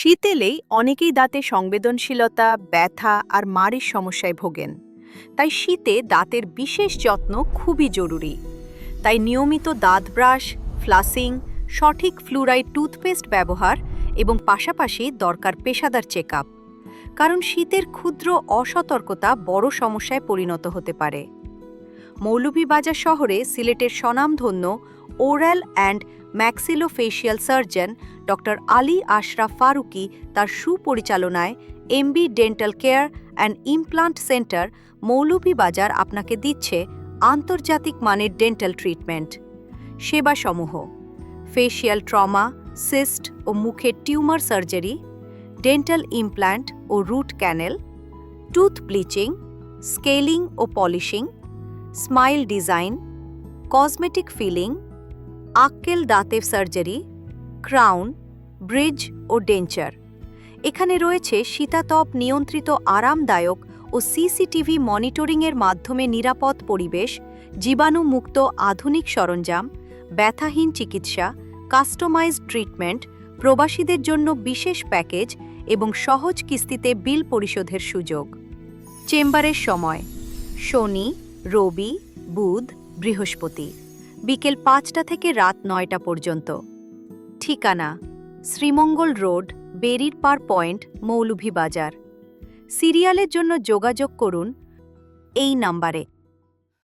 শীত এলেই অনেকেই দাঁতে সংবেদনশীলতা, ব্যথা আর মাড়ির সমস্যায় ভোগেন। তাই শীতে দাঁতের বিশেষ যত্ন খুবই জরুরি। তাই নিয়মিত দাঁত ব্রাশ, ফ্লাসিং, সঠিক ফ্লুরাইড টুথপেস্ট ব্যবহার এবং পাশাপাশি দরকার পেশাদার চেক কারণ শীতের ক্ষুদ্র অসতর্কতা বড় সমস্যায় পরিণত হতে পারে। মৌলভীবাজার শহরে সিলেটের স্বনামধন্য oral and maxillofacial surgeon doctor Ali Ashraf Faruqi তার সুপরিচালনায় MB dental care and implant centre Moulvibazar আপনাকে দিচ্ছে আন্তর্জাতিক মানের ডেন্টাল ট্রিটমেন্ট। সেবাসমূহ, ফেশিয়াল ট্রমা, সিস্ট ও মুখের টিউমার সার্জারি, ডেন্টাল ইমপ্ল্যান্ট ও root canal, tooth bleaching, scaling ও polishing, smile design, cosmetic filling আক্কেল দাঁতের সার্জারি, ক্রাউন, ব্রিজ ও ডেঞ্চার। এখানে রয়েছে শীতাতপ নিয়ন্ত্রিত আরামদায়ক ও সিসিটিভি মনিটরিংয়ের মাধ্যমে নিরাপদ পরিবেশ, জীবাণুমুক্ত আধুনিক সরঞ্জাম, ব্যথাহীন চিকিৎসা, কাস্টমাইজড ট্রিটমেন্ট, প্রবাসীদের জন্য বিশেষ প্যাকেজ এবং সহজ কিস্তিতে বিল পরিশোধের সুযোগ। চেম্বারের সময়, শনি, রবি, বুধ, বৃহস্পতি। বিকেল পাঁচটা থেকে রাত নয়টা পর্যন্ত। ঠিকানা, শ্রীমঙ্গল রোড, বেরির পার পয়েন্ট, মৌলভীবাজার। সিরিয়ালের জন্য যোগাযোগ করুন এই নাম্বারে।